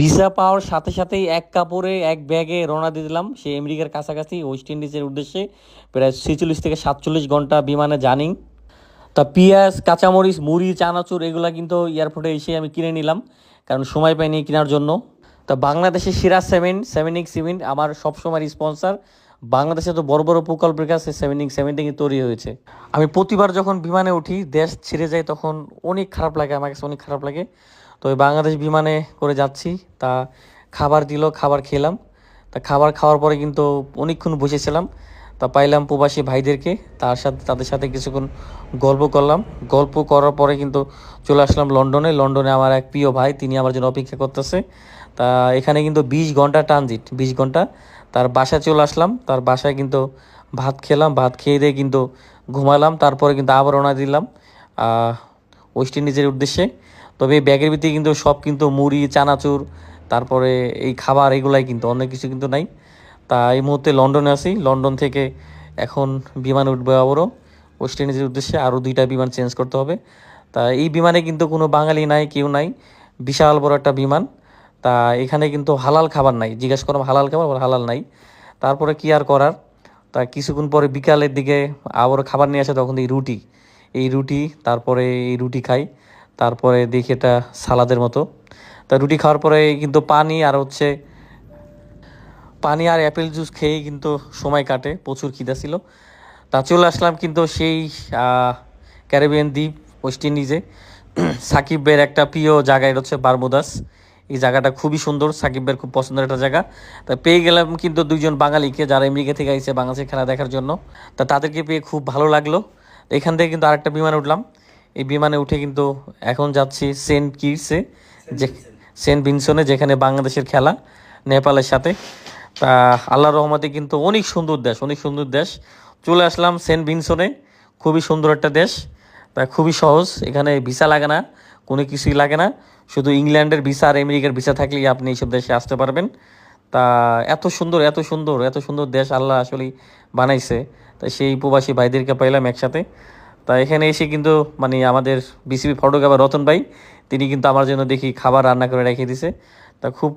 Visa পাওয়ার সাথে সাথেই এক কাপড়ে এক ব্যাগে রওনা দিয়ে দিলাম। সেই আমেরিকার কাছাকাছি ওয়েস্ট ইন্ডিজের উদ্দেশ্যে প্রায় ছেচল্লিশ থেকে সাতচল্লিশ ঘণ্টা বিমানে জার্নি। তা পেঁয়াজ, কাঁচামরিচ, মুড়ি, চানাচুর, এগুলো কিন্তু এয়ারপোর্টে এসে আমি কিনে নিলাম, কারণ সময় পাইনি কেনার জন্য। তা বাংলাদেশের সিরাজ সেভেন্ট সেভেনিক সিমেন্ট আমার সবসময় স্পন্সার। বাংলাদেশে তো বড় বড় প্রকল্পের কাছে সেভেনিক সেভেন্টিং তৈরি হয়েছে। আমি প্রতিবার যখন বিমানে উঠি, দেশ ছেড়ে যাই তখন অনেক খারাপ লাগে, আমার কাছে অনেক খারাপ লাগে। তো ওই বাংলাদেশ বিমানে করে যাচ্ছি। তা খাবার দিল, খাবার খেলাম। তা খাবার খাওয়ার পরে কিন্তু অনেকক্ষণ বসেছিলাম। তা পাইলাম প্রবাসী ভাইদেরকে। তার সাথে, তাদের সাথে কিছুক্ষণ গল্প করলাম। গল্প করার পরে কিন্তু চলে আসলাম লন্ডনে। লন্ডনে আমার এক প্রিয় ভাই, তিনি আমার জন্য অপেক্ষা করতেছে। তা এখানে কিন্তু বিশ ঘণ্টা ট্রানজিট বিশ ঘণ্টা। তার বাসায় চলে আসলাম। তার বাসায় কিন্তু ভাত খেলাম। ভাত খেয়ে দিয়ে কিন্তু ঘুমালাম। তারপরে কিন্তু আবার রওনা দিলাম ওয়েস্ট ইন্ডিজের উদ্দেশ্যে। তবে এই ব্যাগের ভিতরে কিন্তু সব কিন্তু মুড়ি, চানাচুর, তারপরে এই খাবার এগুলাই কিন্তু অনেক কিছু কিন্তু নাই। তা এই মুহূর্তে লন্ডনে আছি। লন্ডন থেকে এখন বিমান উঠবে আবারও। ওয়েস্ট ইন্ডিজের উদ্দেশ্যে আরও দুইটা বিমান চেঞ্জ করতে হবে। তা এই বিমানে কিন্তু কোনো বাঙালি নাই, কেউ নাই। বিশাল বড় একটা বিমান। তা এখানে কিন্তু হালাল খাবার নাই। জিজ্ঞাসা করলাম, হালাল খাবার? হালাল নাই। তারপরে কি আর করার? তা কিছুক্ষণ পরে বিকালের দিকে আবার খাবার নিয়ে আসে তখন এই রুটি। এই রুটি, তারপরে এই রুটি খাই। তারপরে দেখি এটা সালাদের মতো। তা রুটি খাওয়ার পরে কিন্তু পানি আর হচ্ছে পানি আর অ্যাপেল জুস খেয়েই কিন্তু সময় কাটে, প্রচুর খিদা ছিল। তা চলে আসলাম কিন্তু সেই ক্যারিবিয়ান দ্বীপ, ওয়েস্ট ইন্ডিজে। সাকিবের একটা প্রিয় জায়গা, এটা হচ্ছে বারমুদাস। এই জায়গাটা খুবই সুন্দর, সাকিবের খুব পছন্দের একটা জায়গা। তা পেয়ে গেলাম কিন্তু দুইজন বাঙালিকে যারা আমেরিকা থেকে আইছে বাংলাদেশের খেলা দেখার জন্য। তা তাদেরকে পেয়ে খুব ভালো লাগল। এখান থেকে কিন্তু আরেকটা বিমানে উঠলাম। এই বিমানে উঠে কিন্তু এখন যাচ্ছি সেন্ট কিটসে যে সেন্ট ভিনসনে, যেখানে বাংলাদেশের খেলা, নেপালের সাথে। তা আল্লাহ রহমতে কিন্তু অনেক সুন্দর দেশ, অনেক সুন্দর দেশ। চলে আসলাম সেন্ট ভিনসনে, খুবই সুন্দর একটা দেশ। তা খুবই সহজ, এখানে ভিসা লাগে না, কোনো কিছুই লাগে না। শুধু ইংল্যান্ডের ভিসা আর আমেরিকার ভিসা থাকলেই আপনি এইসব দেশে আসতে পারবেন। তা এত সুন্দর এত সুন্দর এত সুন্দর দেশ আল্লাহ আসলেই বানাইছে। তা সেই উপবাসী ভাইদেরকে পাইলাম একসাথে। তা এখানে এসে কিন্তু মানে আমাদের বিসিবি ফটোগ্রাফার রতন ভাই, তিনি কিন্তু আমার জন্য দেখি খাবার রান্না করে রেখে দিছে। তা খুব